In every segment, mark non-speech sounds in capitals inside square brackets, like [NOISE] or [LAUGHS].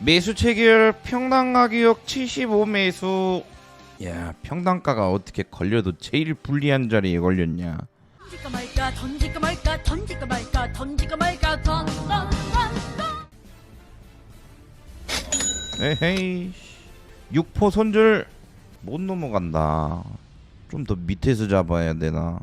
매수 체결 평당 가격 75 매수. 야 평당가가 어떻게 걸려도 제일 불리한 자리에 걸렸냐. 던질까 말까 던질까 말까 던질까 말까 던질까 말까 던던던 에헤이. 6포 손절 못 넘어간다. 좀 더 밑에서 잡아야 되나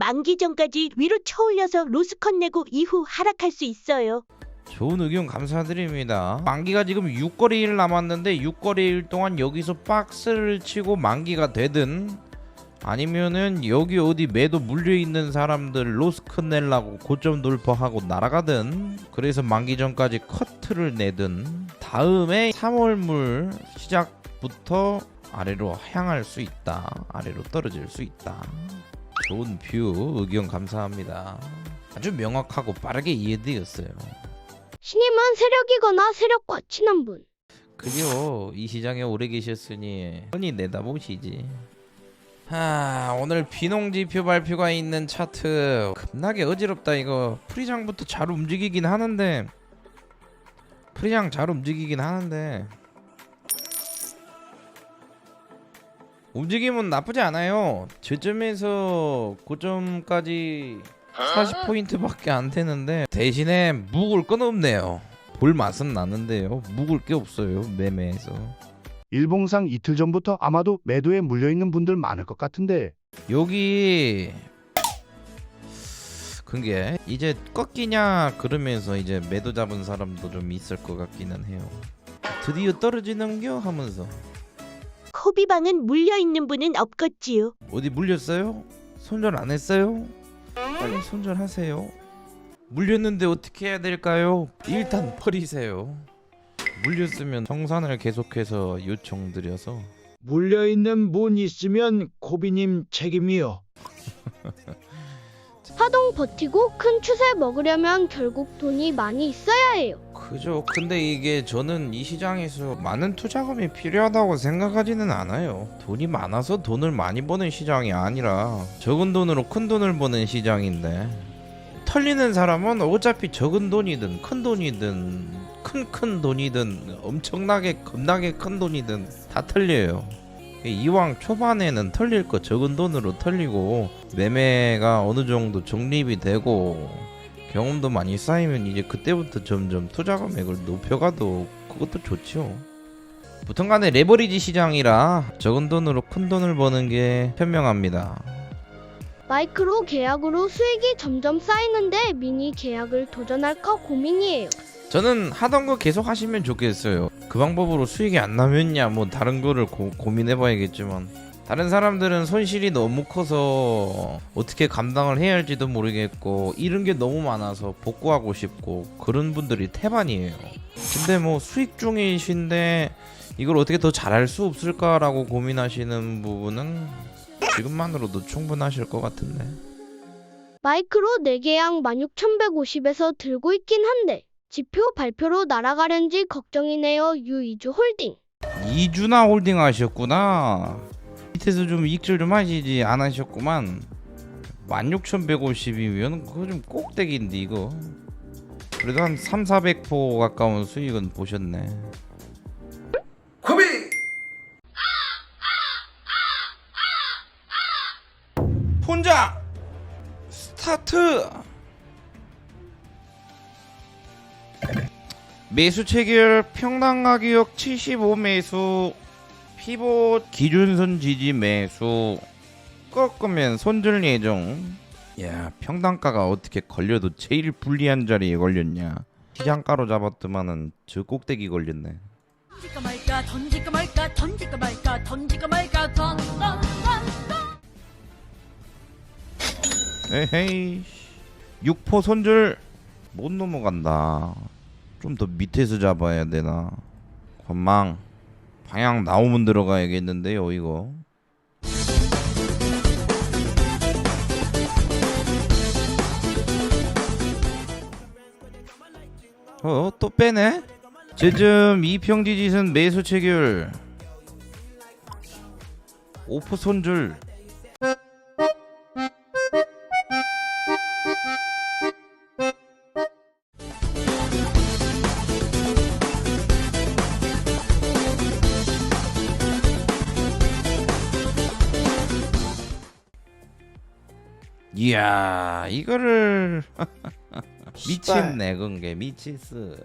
만기 전까지 위로 쳐올려서 로스컷 내고 이후 하락할 수 있어요. 좋은 의견 감사드립니다. 만기가 지금 6거래일 남았는데 6거래일 동안 여기서 박스를 치고 만기가 되든 아니면은 여기 어디 매도 물려있는 사람들 로스컷 내려고 고점 돌파하고 날아가든 그래서 만기 전까지 커트를 내든 다음에 3월물 시작부터 아래로 향할 수 있다. 아래로 떨어질 수 있다 좋은 뷰 의견 감사합니다. 아주 명확하고 빠르게 이해되었어요. 신임은 세력이거나 세력과 친한 분. 그죠 이 시장에 오래 계셨으니 흔히 내다보시지. 하 오늘 비농지표 발표가 있는 차트 겁나게 어지럽다 이거. 프리장부터 잘 움직이긴 하는데. 프리장 잘 움직이긴 하는데 움직임은 나쁘지 않아요. 저점에서 고점까지 40포인트밖에 안 되는데 대신에 묵을 건 없네요. 볼 맛은 나는데요. 묵을 게 없어요 매매에서. 일봉상 이틀 전부터 아마도 매도에 물려있는 분들 많을 것 같은데. 여기 그게 이제 꺾이냐 그러면서 이제 매도 잡은 사람도 좀 있을 것 같기는 해요. 드디어 떨어지는겨 하면서 코비방은 물려 있는 분은 없겠지요. 어디 물렸어요? 손절 안 했어요? 빨리 손절하세요 물렸는데 어떻게 해야 될까요? 일단 버리세요 물렸으면 청산을 계속해서 요청드려서 물려있는 분 있으면 고비님 책임이요. [LAUGHS] 하동 버티고 큰 추세 먹으려면 결국 돈이 많이 있어야 해요. 그죠. 근데 이게 저는 이 시장에서 많은 투자금이 필요하다고 생각하지는 않아요. 돈이 많아서 돈을 많이 버는 시장이 아니라 적은 돈으로 큰 돈을 버는 시장인데 털리는 사람은 어차피 적은 돈이든 큰 돈이든 큰 큰 돈이든 엄청나게 겁나게 큰 돈이든 다 털려요. 이왕 초반에는 털릴 거 적은 돈으로 털리고 매매가 어느 정도 적립이 되고 경험도 많이 쌓이면 이제 그때부터 점점 투자 금액을 높여가도 그것도 좋죠. 무튼간에 레버리지 시장이라 적은 돈으로 큰 돈을 버는 게 현명합니다. 마이크로 계약으로 수익이 점점 쌓이는데 미니 계약을 도전할까 고민이에요. 저는 하던 거 계속 하시면 좋겠어요. 그 방법으로 수익이 안 나면야 뭐 다른 거를 고, 고민해봐야겠지만 다른 사람들은 손실이 너무 커서 어떻게 감당을 해야 할지도 모르겠고 이런 게 너무 많아서 복구하고 싶고 그런 분들이 태반이에요. 근데 뭐 수익 중이신데 이걸 어떻게 더 잘할 수 없을까라고 고민하시는 부분은 지금만으로도 충분하실 것 같은데. 마이크로 4계약 16,150에서 들고 있긴 한데 지표 발표로 날아가는지 걱정이네요. 유이주 홀딩. 이주나 홀딩 하셨구나. 밑에서 좀 익절 좀 하시지 안 하셨구만. 16,150이면 그거 좀 꼭대기인데 이거. 그래도 한 3, 400포 가까운 수익은 보셨네. 코비! 혼자 스타트! 매수 체결 평당 가격 75 매수 피봇 기준선 지지 매수 꺾으면 손절 예정. 야 평당가가 어떻게 걸려도 제일 불리한 자리에 걸렸냐. 시장가로 잡았더만은 저 꼭대기 걸렸네. 던질까 말까 던질까 말까 던질까 말까 던질까 말까 던던던 에헤이 6포 손절 못 넘어간다. 좀 더 밑에서 잡아야 되나. 건망 방향 나오면 들어가야겠는데요 이거. 어 또 빼네? 지금 이평지짓은 매수 체결. 오프 손줄 이야 이거를 미친 내건게. 미치스